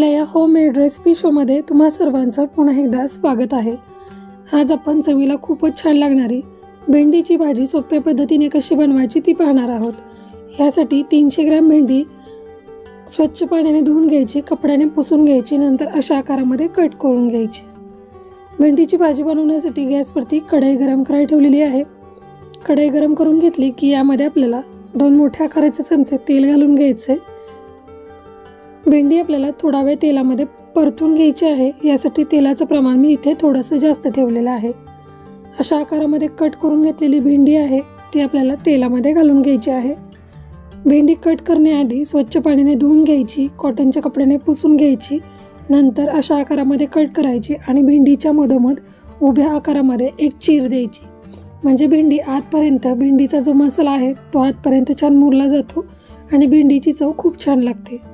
आपल्या या homemade recipe शोमध्ये तुम्हा सर्वांचं पुन्हा एकदा स्वागत आहे. आज आपण चवीला खूपच छान लागणारी भेंडीची भाजी सोप्या पद्धतीने कशी बनवायची ती पाहणार आहोत. यासाठी तीनशे ग्रॅम भेंडी स्वच्छ पाण्याने धुवून घ्यायची कपड्याने पुसून घ्यायची नंतर अशा आकारामध्ये कट करून घ्यायची. भेंडीची भाजी बनवण्यासाठी गॅसवरती कढई गरम करायला ठेवलेली आहे. कढई गरम करून घेतली की यामध्ये आपल्याला दोन मोठ्या आकाराचे चमचे तेल घालून घ्यायचे. भेंडी आपल्याला थोडा वेळ तेलामध्ये परतून घ्यायची आहे. यासाठी तेलाचं प्रमाण मी इथे थोडंसं जास्त ठेवलेलं आहे. अशा आकारामध्ये कट करून घेतलेली भेंडी आहे ती आपल्याला तेलामध्ये घालून घ्यायची आहे. भेंडी कट करण्याआधी स्वच्छ पाण्याने धुवून घ्यायची कॉटनच्या कपड्याने पुसून घ्यायची नंतर अशा आकारामध्ये कट करायची आणि भेंडीच्या मधोमध उभ्या आकारामध्ये एक चीर द्यायची. म्हणजे भेंडी आतपर्यंत भेंडीचा जो मसाला आहे तो आतपर्यंत छान मुरला जातो आणि भेंडीची चव खूप छान लागते.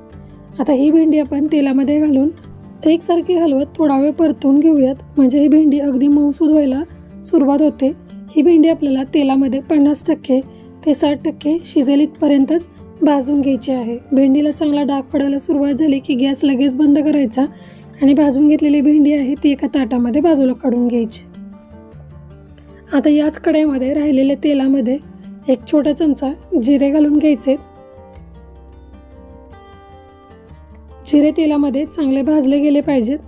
आता ही भेंडी आपण तेलामध्ये घालून एकसारखी हलवत थोडा वेळ परतून घेऊयात. म्हणजे ही भेंडी अगदी मऊसूद व्हायला सुरुवात होते. ही भेंडी आपल्याला तेलामध्ये पन्नास टक्के ते साठ टक्के शिजेल इथपर्यंतच भाजून घ्यायची आहे. भेंडीला चांगला डाग पडायला सुरुवात झाली की गॅस लगेच बंद करायचा आणि भाजून घेतलेली भेंडी आहे ती एका ताटामध्ये बाजूला काढून घ्यायची. आता याच कढईमध्ये राहिलेल्या तेलामध्ये एक छोटा चमचा जिरे घालून घ्यायचे. जिरे तेलामध्ये चांगले भाजले गेले पाहिजेत.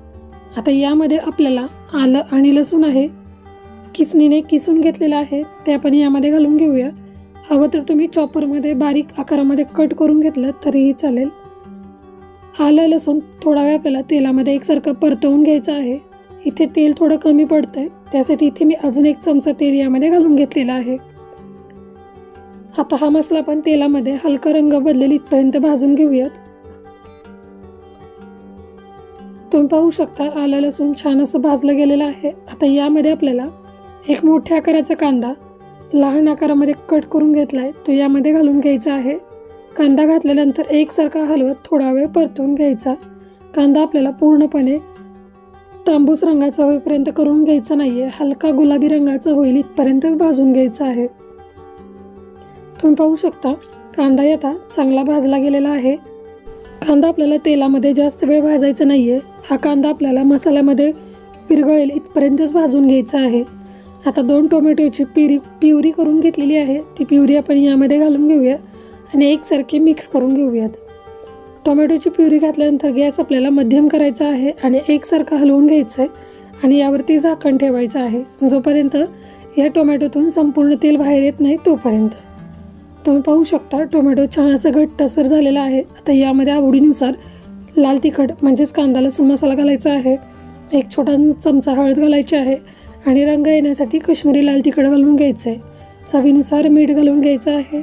आता यामध्ये आपल्याला आलं आणि लसूण आहे. किसणीने किसून घेतलेलं आहे. ते आपण यामध्ये घालून घेऊया. हवं तर तुम्ही चॉपरमध्ये बारीक आकारामध्ये कट करून घेतलं तरीही चालेल. आलं लसूण थोडा वेळ आपल्याला तेलामध्ये एकसारखं परतवून घ्यायचं आहे. इथे तेल थोडं कमी पडतंय. त्यासाठी इथे मी अजून एक चमचा तेल यामध्ये घालून घेतलेला आहे. आता हा मसाला आपण तेलामध्ये हलका रंग बदलेल इथपर्यंत भाजून घेऊयात. तुम्ही पाहू शकता आलं लसूण छान असं भाजलं गेलेलं आहे. आता यामध्ये आपल्याला एक मोठ्या आकाराचा कांदा लहान आकारामध्ये कट करून घेतला आहे तो यामध्ये घालून घ्यायचा आहे. कांदा घातल्यानंतर एकसारखा हलवत थोडा वेळ परतून घ्यायचा. कांदा आपल्याला पूर्णपणे तांबूस रंगाचा होईपर्यंत करून घ्यायचा नाही आहे हलका गुलाबी रंगाचा होईल इथपर्यंतच भाजून घ्यायचा आहे. तुम्ही पाहू शकता कांदा आता चांगला भाजला गेलेला आहे. कांदा आपल्याला तेलामध्ये जास्त वेळ भाजायचा नाही आहे हा कांदा आपल्याला मसाल्यामध्ये विरघळेल इथपर्यंतच भाजून घ्यायचा आहे. आता दोन टोमॅटोची पिरी पिवरी करून घेतलेली आहे. ती पिवरी आपण यामध्ये घालून घेऊया आणि एकसारखी मिक्स करून घेऊयात. टोमॅटोची प्युरी घातल्यानंतर गॅस आपल्याला मध्यम करायचा आहे आणि एकसारखं हलवून घ्यायचं आहे आणि यावरती झाकण ठेवायचं आहे. जोपर्यंत या टोमॅटोतून संपूर्ण तेल बाहेर येत नाही तोपर्यंत. तुम्ही पाहू शकता टोमॅटो छान असं घट्टसर झालेला आहे. आता यामध्ये आवडीनुसार लाल तिखट म्हणजेच कांदा लसूण मसाला घालायचा आहे. एक छोटा चमचा हळद घालायची आहे आणि रंग येण्यासाठी कश्मीरी लाल तिखट घालून घ्यायचं आहे चवीनुसार मीठ घालून घ्यायचं आहे.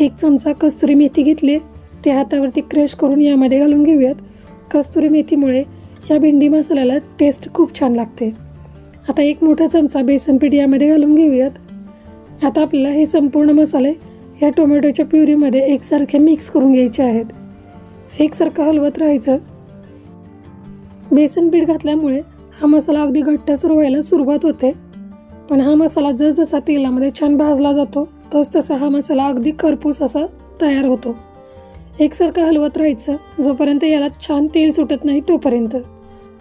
एक चमचा कस्तुरी मेथी घेतली. ते हातावरती क्रश करून यामध्ये घालून घेऊयात. कस्तुरी मेथीमुळे या भेंडी मसाल्याला टेस्ट खूप छान लागते. आता एक मोठा चमचा बेसन पीठ यामध्ये घालून घेऊयात. आता आपल्याला हे संपूर्ण मसाले या टोमॅटोच्या प्युरीमध्ये एकसारखे मिक्स करून घ्यायचे आहेत. एकसारखं हलवत राहायचं. बेसन पीठ घातल्यामुळे हा मसाला अगदी घट्टसर व्हायला सुरुवात होते. पण हा मसाला जसजसा तेलामध्ये छान भाजला जातो तस तसा हा मसाला अगदी करपूस असा तयार होतो. एकसारखं हलवत राहायचं जोपर्यंत याला छान तेल सुटत नाही तोपर्यंत.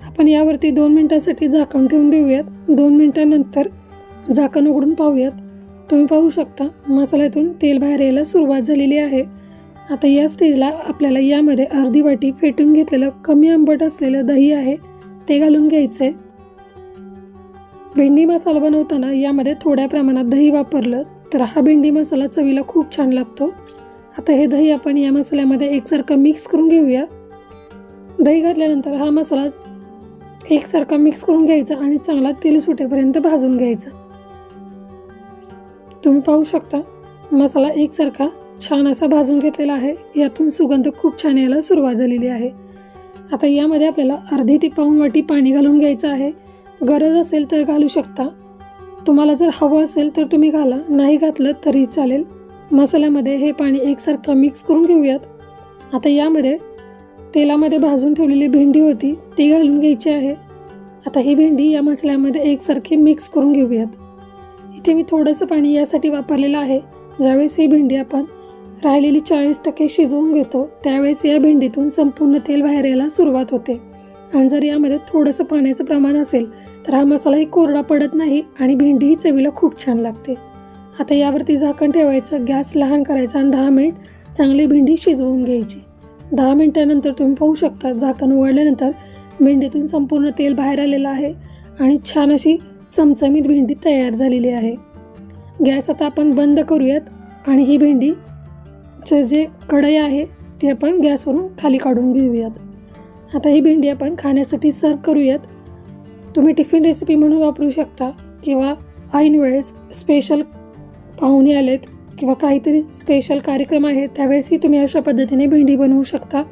आपण यावरती दोन मिनटासाठी झाकण ठेवून देऊयात. दोन मिनटानंतर झाकण उघडून पाहूयात. तुम्ही पाहू शकता मसाल्यातून तेल बाहेर यायला सुरुवात झालेली आहे. आता या स्टेजला आपल्याला यामध्ये अर्धी वाटी फेटून घेतलेलं कमी आंबट असलेलं दही आहे ते घालून घ्यायचं आहे भेंडी मसाला बनवताना यामध्ये थोड्या प्रमाणात दही वापरलं तर हा भेंडी मसाला चवीला खूप छान लागतो. आता हे दही आपण या मसाल्यामध्ये एकसारखं मिक्स करून घेऊया. दही घातल्यानंतर हा मसाला एकसारखा मिक्स करून घ्यायचा आणि चांगला तेल सुटेपर्यंत भाजून घ्यायचा. तुम्ही पाहू शकता मसाला एकसारखा छान असा भाजून घेतलेला आहे. यातून सुगंध खूप छान यायला सुरुवात झालेली आहे. आता यामध्ये आपल्याला अर्धी ते पाऊण वाटी पाणी घालून घ्यायचं आहे. गरज असेल तर घालू शकता. तुम्हाला जर हवं असेल तर तुम्ही घाला. नाही घातलं तरी चालेल. मसाल्यामध्ये हे पाणी एकसारखं मिक्स करून घेऊयात. आता यामध्ये तेलामध्ये भाजून ठेवलेली भेंडी होती ती घालून घ्यायची आहे. आता ही भेंडी या मसाल्यामध्ये एकसारखी मिक्स करून घेऊयात. इथे मी थोडंसं पाणी यासाठी वापरलेलं आहे. ज्यावेळेस ही भेंडी आपण राहिलेली चाळीस टक्के शिजवून घेतो त्यावेळेस या भेंडीतून संपूर्ण तेल बाहेर यायला सुरुवात होते. आणि जर यामध्ये थोडंसं पाण्याचं प्रमाण असेल तर हा मसालाही कोरडा पडत नाही आणि भेंडीही चवीला खूप छान लागते. आता यावरती झाकण ठेवायचं गॅस लहान करायचा आणि दहा मिनिट चांगली भेंडी शिजवून घ्यायची. दहा मिनिटानंतर तुम्ही पाहू शकता झाकण उघडल्यानंतर भेंडीतून संपूर्ण तेल बाहेर आलेलं आहे आणि छान अशी चमचमीत भेंडी तयार झालेली आहे. गॅस आता आपण बंद करूयात आणि ही भेंडीचे जे कढई आहे ती आपण गॅसवरून खाली काढून घेऊयात. आता ही भेंडी आपण खाण्यासाठी सर्व करूयात. तुम्ही टिफिन रेसिपी म्हणून वापरू शकता किंवा ऐन वेळेस स्पेशल पाहुणे आलेत किंवा काहीतरी स्पेशल कार्यक्रम आहे त्यावेळेसही तुम्ही अशा पद्धतीने भेंडी बनवू शकता.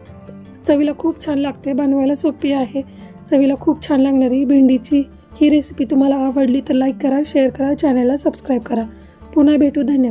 चवीला खूप छान लागते बनवायला सोपी आहे. चवीला खूप छान लागणारी भेंडीची ही रेसिपी तुम्हाला आवडली तर लाईक करा शेअर करा चॅनलला सबस्क्राईब करा. पुन्हा भेटू धन्यवाद.